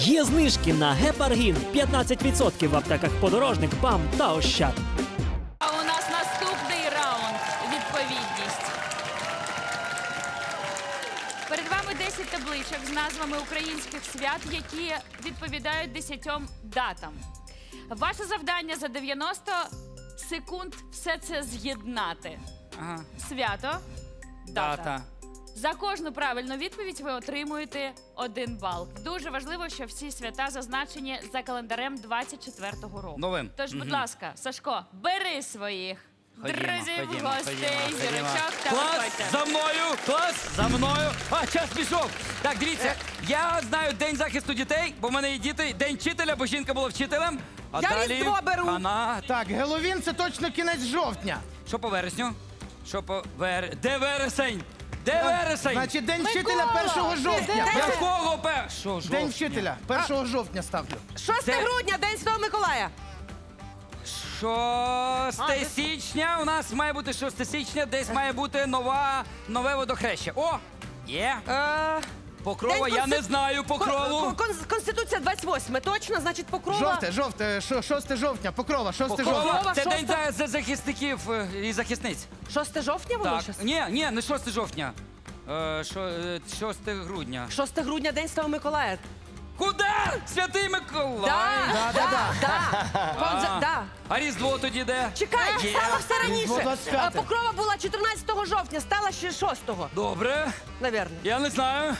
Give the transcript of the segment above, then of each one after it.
Є знижки на гепаргін 15% в аптеках подорожник, БАМ та Ощад. А у нас наступний раунд відповідність. Перед вами 10 табличок з назвами українських свят, які відповідають 10 датам. Ваше завдання за 90 секунд все це з'єднати. Ага. Свято, дата. Дата. За кожну правильну відповідь ви отримуєте один бал. Дуже важливо, що всі свята зазначені за календарем 24-го року. Новим. Тож, будь ласка, Сашко, бери своїх Ходімо, друзів, ходімо, гостей, ходімо, ходімо. зірочок та Клас, виходьте. за мною, клас, за мною. А, час пішов. Так, дивіться, я знаю День захисту дітей, бо в мене є діти, День вчителя, бо жінка була вчителем. А Я далі Різдво беру. Хана. Так, Геловін це точно кінець жовтня. Що по вересню? Що по вер... Де вересень? Де вересень? Значить, день вчителя 1 жовтня. Якого пе... Жовтня? День вчителя 1 жовтня ставлю. 6 Це- грудня, День Святого Миколая. 6 січня. У нас має бути 6 січня, десь має бути нова, нове водохреще. О! Є! Е, Покрова, День я Конститу- не знаю покрову. Кон- кон- Конституція 28, точно, значить покрова. Жовте, жовте, шо- 6 жовтня, покрова, 6 жовтня. Покрова, Покрова, це шоста. день за, за захисників е, і захисниць. 6 жовтня воно Так. щас? Ні, ні, не 6 жовтня. Е, шо, е, 6 грудня. 6 грудня, День Святого Миколая. Куди? Святий Миколай! Да, да, да. Вон за- да. А Різдво тоді де? Чекай, Є. стало все раніше. Різдво 25. Е, Покрова була 14 жовтня, стала ще 6-го, Добре. навірно. Я не знаю.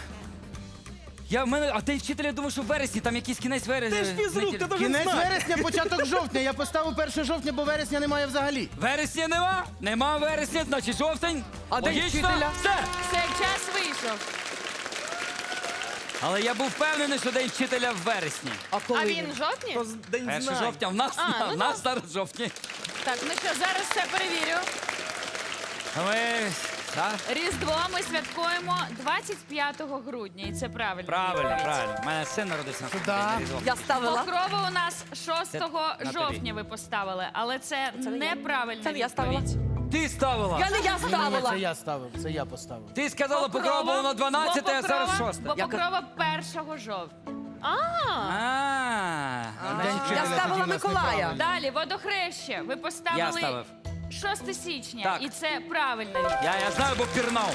Я в мене, а ти вчитель, я думаю, що в вересні, там якийсь кінець вересня. Ти ж фізрук, ти должен Кінець знати. вересня, початок жовтня. Я поставив 1 жовтня, бо вересня немає взагалі. Вересня нема? Нема вересня, значить жовтень. А Логічно? вчителя? Все. Все, час вийшов. Але я був впевнений, що день вчителя в вересні. А коли? А він в жовтні? День 1 знань. жовтня в нас, А, ну в нас зараз жовтні. Так, ну що, зараз все перевірю. Ми... Так? Різдво ми святкуємо 25 грудня, і це правильно. Правильно, правильно. У мене син народився на Да. день Різдва. Я ставила. Покрову у нас 6 Це на жовтня ви поставили, але це, Це не Це не я ставила. Ти ставила. Я не я Ні, ставила. це я ставив, це я поставив. Ти сказала, покрова була на 12, а зараз Покрова- 6. Бо покрова 1 жовтня. А, Я ставила Миколая. Далі, водохреще. Ви Я поставили ставив. 6 січня, Так. і це правильна відповідь. Я, я знаю, бо пірнав.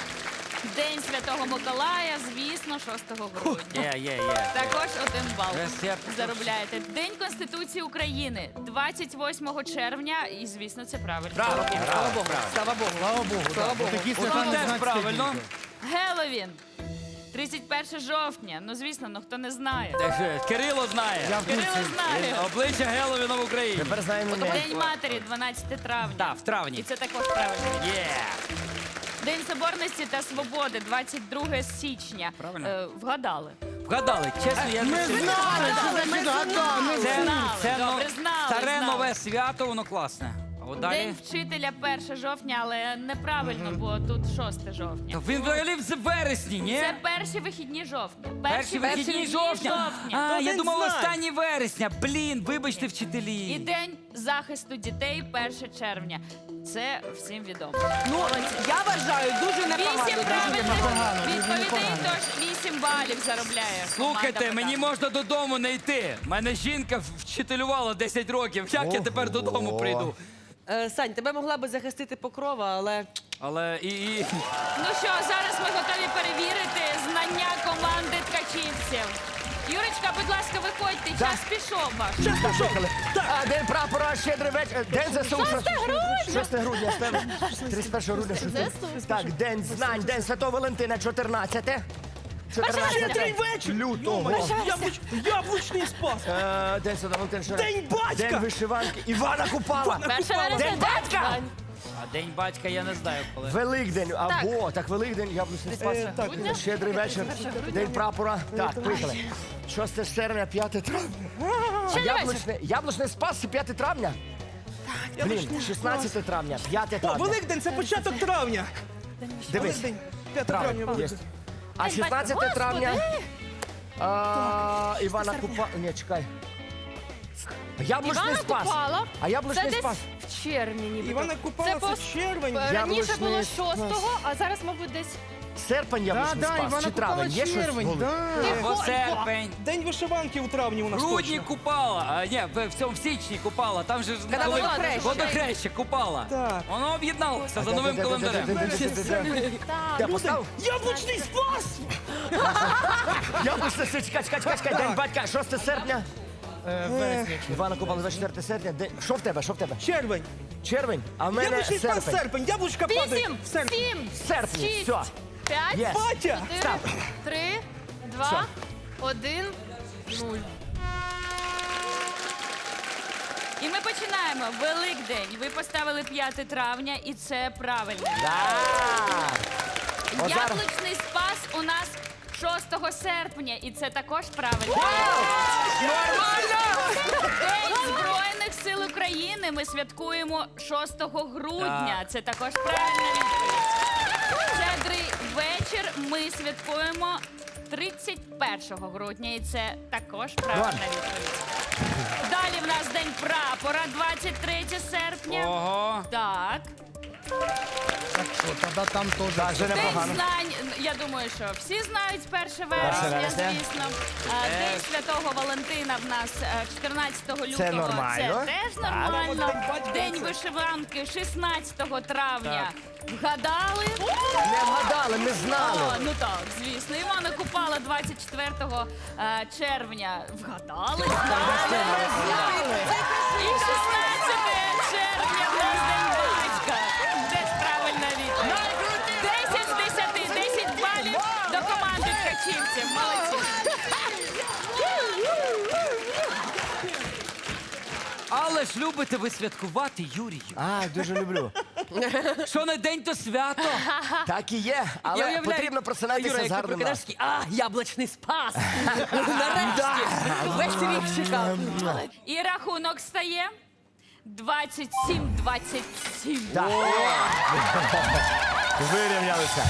День Святого Миколая, звісно, 6 грудня. Є, є, є. Також один бал Ес, я- заробляєте. День Конституції України 28 червня, і звісно, це правильно. Браво, Слава браво, Богу. браво. Слава Богу. Слава Богу, Слава Богу. такі свята теж не знати правильно. Геловін. 31 жовтня. Ну, звісно, ну хто не знає. Е, Кирило знає. Я в Кирило курсі. знає. Обличчя Геловіна в Україні. Тепер знаємо ми. День матері 12 травня. Так, в травні. І це також правильно. Є. День Соборності та Свободи 22 січня. Правильно. Е, вгадали. Вгадали, чесно, я Ми знали, що значить гадали. Ми Це, знали, це добре, но- знали, старе знали. нове свято, воно класне. От далі. День вчителя 1 жовтня, але неправильно, бо тут 6 жовтня. Та він взагалі в вересні, ні? Це перші вихідні жовтня. Перші вихідні жовтня. А, я день думав, знань. останні вересня. Блін, вибачте, вчителі. І день захисту дітей 1 червня. Це всім відомо. Ну, я вважаю, дуже непогано. Вісім правильних відповідей, тож 8 балів заробляє. Слухайте, команда мені можна додому не йти. Мене жінка вчителювала 10 років. Як я тепер додому прийду? Е, Сань, тебе могла би захистити покрова, але Але і, і... Ну що, зараз ми готові перевірити знання команди ткачівців. Юрочка, будь ласка, виходьте, час пішов ваш. Час пішов. А, День прапора, щедрий вечір. День ЗСУ. 6 грудня. 6 грудня. ставимо. 31 грудня. що це? Так, День знань, День Святого Валентина, 14. 14 вечір. лютого. Яблуч... Яблучний спас! Е, День Святого Валентина. День батька! День вишиванки. Івана Купала. Вересня. День батька. А день батька я не знаю коли. Великдень, або так, Великдень, яблучний спас. Е, так. Щедрий вечір, День прапора. Так, поїхали. 6 червня, 5 травня. А яблучний, яблучний спас це 5 травня? Блін, 16 травня, 5 О, травня. Великдень, це початок травня! Дивись, Великдень, 5 травня, травня. Великдень. А 16 травня а, Івана Купа... Ні, чекай. Яблучний Івана спас. Купала. А яблучний Це десь спас. В червні ніби. Івана Купала, Це це по- червень. Раніше Яблучний було спас. 6-го, а зараз, мабуть, десь серпень Да, яблучний да, спас? Івана Чи Купала травень? Є щось? червень, Голуб? да. Бо серпень. День вишиванки у травні у нас Грудні точно. купала, а ні, в, в цьому в січні купала. Там же ж Коли водохреща. водохреща купала. Так. Воно об'єдналося за новим календарем. Я поставив? Яблучний спас! Яблучний, чекай, чекай, чекай, чекай, день батька, 6 серпня. Е, вересня. Івана Купала, 24 серпня. День- Що в тебе, що в тебе? Червень. Червень, а в мене Яблучний спас серпень. серпень. Яблучка падає. Вісім, в сім, Серпні, шість, все. п'ять, Є. Батя! чотири, три, два, один, нуль. І ми починаємо. Великдень. Ви поставили 5 травня, і це правильно. Да. От зараз. Яблучний спас у нас 6 серпня, і це також правильно. День Збройних сил України ми святкуємо 6 грудня. Це також правильна відповідь. Щедрий вечір ми святкуємо 31 грудня, і це також правильна відповідь. Далі в нас день прапора, 23 серпня. Ого. Так. Так що, тоді там теж. Так, вже День непогано. знань. Я думаю, що всі знають 1 вересня, вересня. звісно. А, День Святого Валентина в нас е, 14 лютого. нормально. Це теж нормально. День це. вишиванки 16 травня. Вгадали? Не вгадали, ми знали. Ну так, звісно. Івана Купала 24 е, червня. Вгадали? Знали. І ж любите ви святкувати, Юрію. А, дуже люблю. Що не день, то свято. Так і є, але потрібно просинатися з гарним настроєм. А, яблучний спас. Нарешті. Весь рік чекав. І рахунок стає 27-27. Так. Вирівнялися.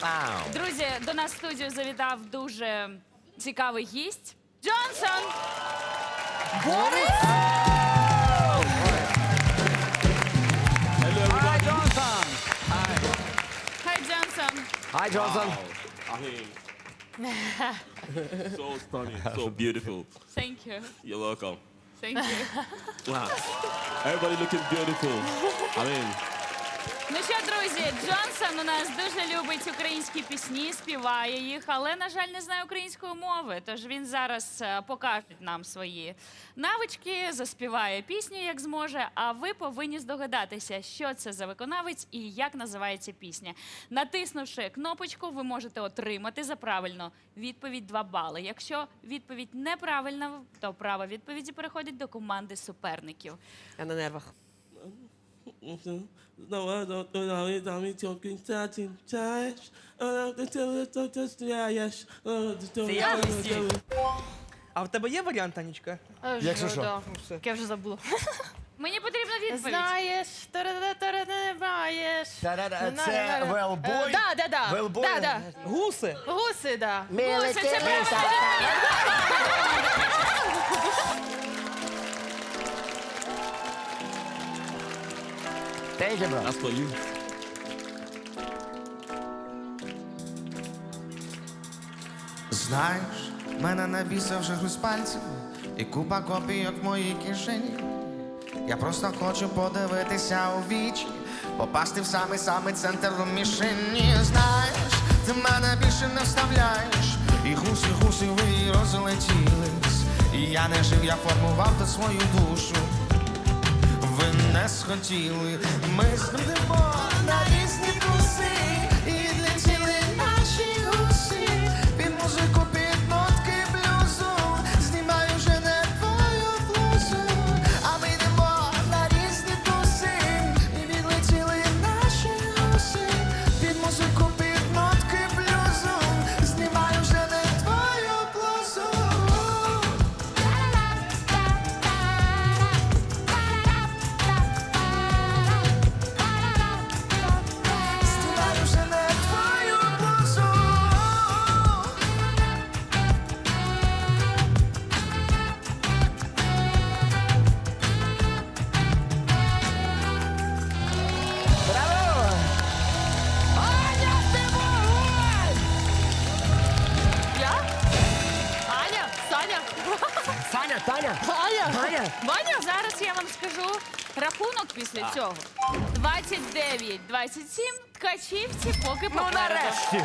Вау. Друзі, до нас в студію завітав дуже цікавий гість. Джонсон! Борис! Хай Джонсон. Хай Джонсон! Хай, Джонсон. I mean, so stunning, so beautiful. Thank you. You're welcome. Thank you. Wow. Everybody looking beautiful. I mean, Ну що, друзі, Джонсон у нас дуже любить українські пісні, співає їх, але, на жаль, не знає української мови. Тож він зараз е, покаже нам свої навички, заспіває пісню, як зможе. А ви повинні здогадатися, що це за виконавець і як називається пісня. Натиснувши кнопочку, ви можете отримати за правильну відповідь 2 бали. Якщо відповідь неправильна, то право відповіді переходить до команди суперників. Я на нервах. No, I don't talking, touch. Tell yes. Я всі. А в тебе є варіант, Танечка? Якщо що. Я вже забула. Мені потрібна відповідь. Знаєш, та не маєш. Та-да-да, Це Е, велбой. Да, да, да. Велбой. Да, да. Гуси. Гуси, да. Гуся, це правильна Thank you, bro. That's for you. Знаєш, мене навісив вже груз пальців і купа копійок в моїй кишені. Я просто хочу подивитися у вічі, попасти в самий самий центр у мішені. Знаєш, ти мене більше не вставляєш, і гуси, гуси ви розлетілись. І я не жив, я формував тут свою душу. Не схотіли, ми різні Ваня, зараз я вам скажу рахунок після цього. 29-27. Ткачівці поки Ну нарешті.